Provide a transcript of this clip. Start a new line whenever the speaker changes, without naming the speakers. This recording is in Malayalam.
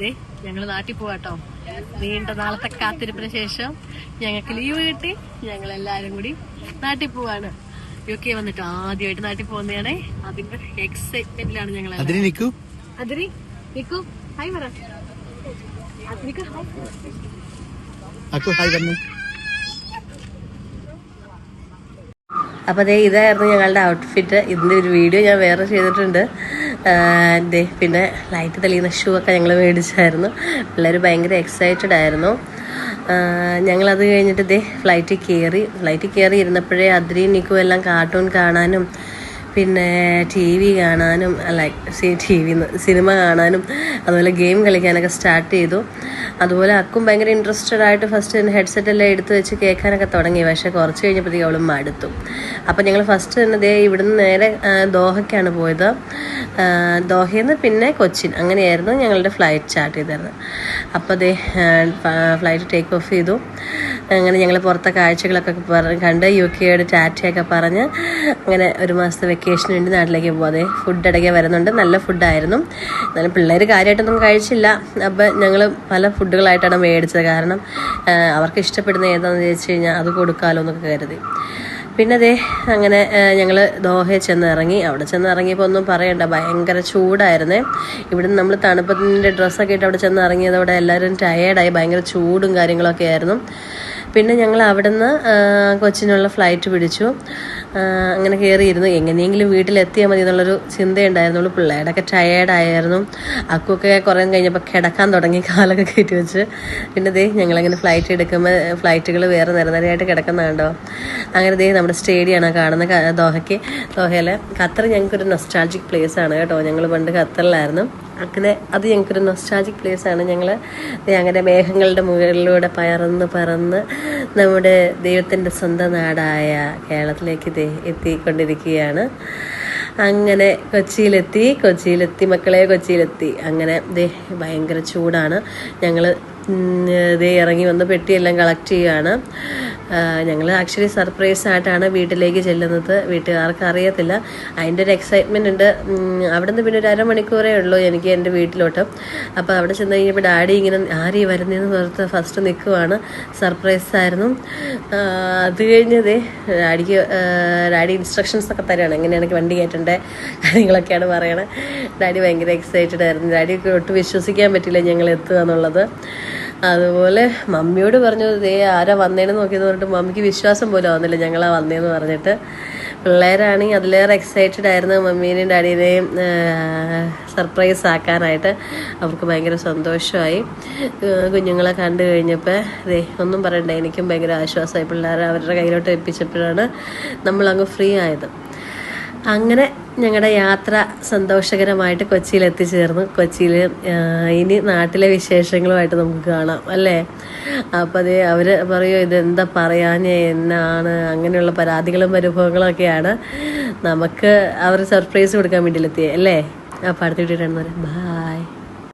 ദേ ഞങ്ങൾ നാട്ടിൽ പോവാട്ടോ. നീണ്ട നാളത്തെ കാത്തിരിപ്പിന് ശേഷം ഞങ്ങൾക്ക് ലീവ് കിട്ടി. ഞങ്ങൾ എല്ലാരും കൂടി നാട്ടിൽ പോവാണ്. യു കെ വന്നിട്ട് ആദ്യമായിട്ട് നാട്ടിൽ പോകുന്നതാണ്. അതിന്റെ എക്സൈറ്റ്മെന്റിലാണ് ഞങ്ങൾ
അതിന് നിക്കൂ.
അതിരി നിക്കു. ഹായ് പറ. നിക്കു ഹായ്
അക്കു ഹായ്
അപ്പോൾ ദേ ഇതായിരുന്നു ഞങ്ങളുടെ ഔട്ട്ഫിറ്റ് ഇതിന്റെ ഒരു വീഡിയോ ഞാൻ വേറെ ചെയ്തിട്ടുണ്ട്. ദേ പിന്നെ ലൈറ്റ് തെളിയുന്ന ഷൂ ഒക്കെ ഞങ്ങൾ മേടിച്ചായിരുന്നു. പിള്ളേർ ഭയങ്കര എക്സൈറ്റഡ് ആയിരുന്നു. ഞങ്ങളത് കഴിഞ്ഞിട്ട് ദേ ഫ്ലൈറ്റിൽ കയറി ഫ്ലൈറ്റിൽ കയറി ഇരുന്നപ്പോഴേ അദ്രിയും നിക്കും എല്ലാം കാർട്ടൂൺ കാണാനും പിന്നെ ടി വി കാണാനും ലൈക് ടി വി സിനിമ കാണാനും അതുപോലെ ഗെയിം കളിക്കാനൊക്കെ സ്റ്റാർട്ട് ചെയ്തു. അതുപോലെ അക്കും ഭയങ്കര ഇൻട്രസ്റ്റഡ് ആയിട്ട് ഫസ്റ്റ് തന്നെ ഹെഡ്സെറ്റ് എല്ലാം എടുത്തു വെച്ച് കേൾക്കാനൊക്കെ തുടങ്ങി. പക്ഷേ കുറച്ച് കഴിഞ്ഞപ്പോഴത്തേക്ക് അവളും മടുത്തു. അപ്പം ഞങ്ങൾ ഫസ്റ്റ് തന്നെ ദേ ഇവിടുന്ന് നേരെ ദോഹയ്ക്കാണ് പോയത്. ദോഹയിൽ നിന്ന് പിന്നെ കൊച്ചിൻ. അങ്ങനെയായിരുന്നു ഞങ്ങളുടെ ഫ്ലൈറ്റ് സ്റ്റാർട്ട് ചെയ്തിരുന്നത്. അപ്പോൾ ദേ ഫ്ലൈറ്റ് ടേക്ക് ഓഫ് ചെയ്തു. അങ്ങനെ ഞങ്ങൾ പുറത്തെ കാഴ്ചകളൊക്കെ പറഞ്ഞ് കണ്ട് യു കെയുടെ ടാറ്റയൊക്കെ പറഞ്ഞ് അങ്ങനെ ഒരു മാസത്തെ വെക്കേഷന് വേണ്ടി നാട്ടിലേക്ക് പോകാതെ ഫുഡ് ഇടയ്ക്ക് വരുന്നുണ്ട്. നല്ല ഫുഡായിരുന്നു എന്നാലും പിള്ളേർ കാര്യമായിട്ടൊന്നും കഴിച്ചില്ല. അപ്പം ഞങ്ങൾ പല ഫുഡുകളായിട്ടാണ് മേടിച്ചത്. കാരണം അവർക്ക് ഇഷ്ടപ്പെടുന്ന ഏതാണെന്ന് ചോദിച്ചു കഴിഞ്ഞാൽ അത് കൊടുക്കാമല്ലോ എന്നൊക്കെ കരുതി. പിന്നെ ദേ അങ്ങനെ ഞങ്ങൾ ദോഹയിൽ ചെന്ന് ഇറങ്ങി അവിടെ ചെന്ന് ഇറങ്ങിയപ്പോൾ ഒന്നും പറയണ്ട. ഭയങ്കര ചൂടായിരുന്നേ. ഇവിടുന്ന് നമ്മൾ തണുപ്പത്തിന്റെ ഡ്രസ്സൊക്കെ ഇട്ട് അവിടെ ചെന്ന് ഇറങ്ങിയതോടെ എല്ലാവരും ടയേർഡായി ഭയങ്കര ചൂടും കാര്യങ്ങളൊക്കെ ആയിരുന്നു. പിന്നെ ഞങ്ങൾ അവിടുന്ന് കൊച്ചിനുള്ള ഫ്ലൈറ്റ് പിടിച്ചു. അങ്ങനെ കയറിയിരുന്നു എങ്ങനെയെങ്കിലും വീട്ടിലെത്തിയാൽ മതി എന്നുള്ളൊരു ചിന്തയുണ്ടായിരുന്നുള്ളൂ. പിള്ളേരൊക്കെ ടയേർഡായിരുന്നു അക്കൊക്കെ കുറേ കഴിഞ്ഞപ്പോൾ കിടക്കാൻ തുടങ്ങി കാലൊക്കെ കയറ്റി വെച്ച്. പിന്നെ ദേ ഞങ്ങളങ്ങനെ ഫ്ലൈറ്റ് എടുക്കുമ്പോൾ ഫ്ലൈറ്റുകൾ വേറെ നിരനിരയായിട്ട് കിടക്കുന്നതുണ്ടോ അങ്ങനെ ദേ നമ്മുടെ സ്റ്റേഡിയമാണ് കാണുന്നത് ദോഹയ്ക്ക്. ദോഹയിലെ ഖത്തർ ഞങ്ങൾക്കൊരു നൊസ്റ്റാൾജിക് പ്ലേസ് ആണ് കേട്ടോ. ഞങ്ങൾ പണ്ട് ഖത്തറിലായിരുന്നു. അങ്ങനെ അത് ഞങ്ങൾക്കൊരു നൊസ്റ്റാജിക് ആണ്. ഞങ്ങൾ അങ്ങനെ മേഘങ്ങളുടെ മുകളിലൂടെ പറന്ന് പറന്ന് നമ്മുടെ ദൈവത്തിന്റെ സ്വന്തം നാടായ കേരളത്തിലേക്ക് എത്തിക്കൊണ്ടിരിക്കുകയാണ്. അങ്ങനെ കൊച്ചിയിലെത്തി കൊച്ചിയിലെത്തി മക്കളെ കൊച്ചിയിലെത്തി. അങ്ങനെ ദേ ഭയങ്കര ചൂടാണ്. ഞങ്ങൾ ദേ ഇറങ്ങി വന്ന് പെട്ടിയെല്ലാം കളക്ട് ചെയ്യുകയാണ്. ഞങ്ങൾ ആക്ച്വലി സർപ്രൈസ് ആയിട്ടാണ് വീട്ടിലേക്ക് ചെല്ലുന്നത്. വീട്ടുകാർക്ക് അറിയത്തില്ല. അതിന്റെ ഒരു എക്സൈറ്റ്മെന്റ് ഉണ്ട്. അവിടെ നിന്ന് പിന്നെ ഒരു അരമണിക്കൂറേ ഉള്ളൂ എനിക്ക് എന്റെ വീട്ടിലോട്ട്. അപ്പോൾ അവിടെ ചെന്ന് കഴിഞ്ഞപ്പോൾ ഡാഡി ഇങ്ങനെ ആരീ വരുന്നതെന്ന് പറഞ്ഞ് ഫസ്റ്റ് നിൽക്കുവാണ് സർപ്രൈസ് ആയിരുന്നു. അത് കഴിഞ്ഞതേ ഡാഡിക്ക് ഡാഡി ഇൻസ്ട്രക്ഷൻസ് ഒക്കെ തരാണ്. എങ്ങനെയാണ് വണ്ടി കയറ്റേണ്ടത് കാര്യങ്ങളൊക്കെയാണ് പറയണത് ഡാഡി ഭയങ്കര എക്സൈറ്റഡ് ആയിരുന്നു. ഡാഡിക്ക് ഒട്ടും വിശ്വസിക്കാൻ പറ്റില്ല ഞങ്ങൾ എത്തുക എന്നുള്ളത്. അതുപോലെ മമ്മിയോട് പറഞ്ഞു ദേ ആരാ വന്നേന്ന് നോക്കിയെന്ന് പറഞ്ഞിട്ട് മമ്മിക്ക് വിശ്വാസം പോലും ആവുന്നില്ല ഞങ്ങളാ വന്നേന്ന് പറഞ്ഞിട്ട്. പിള്ളേരാണെങ്കിൽ അതിലേറെ എക്സൈറ്റഡ് ആയിരുന്നു മമ്മീനെയും ഡാഡീനെയും സർപ്രൈസ് ആക്കാനായിട്ട്. അവർക്ക് ഭയങ്കര സന്തോഷമായി. കുഞ്ഞുങ്ങളെ കണ്ടു കഴിഞ്ഞപ്പോൾ ദേ ഒന്നും പറയണ്ട എനിക്കും ഭയങ്കര ആശ്വാസമായി. പിള്ളേരെ അവരുടെ കയ്യിലോട്ട് എത്തിച്ചപ്പോഴാണ് നമ്മളങ്ങ് ഫ്രീ ആയത്. അങ്ങനെ ഞങ്ങളുടെ യാത്ര സന്തോഷകരമായിട്ട് കൊച്ചിയിൽ എത്തിച്ചേർന്നു കൊച്ചിയിൽ ഇനി നാട്ടിലെ വിശേഷങ്ങളുമായിട്ട് നമുക്ക് കാണാം അല്ലേ? അപ്പോൾ അതേ അവർ പറയും ഇതെന്താ പറയാഞ്ഞ എന്നാണ്. അങ്ങനെയുള്ള പരാതികളും പരിഭവങ്ങളും ഒക്കെയാണ് നമുക്ക് അവർ സർപ്രൈസ് കൊടുക്കാൻ വേണ്ടിയിട്ടെത്തിയത് അല്ലേ? അപ്പോൾ അടുത്ത പറയാം ബൈ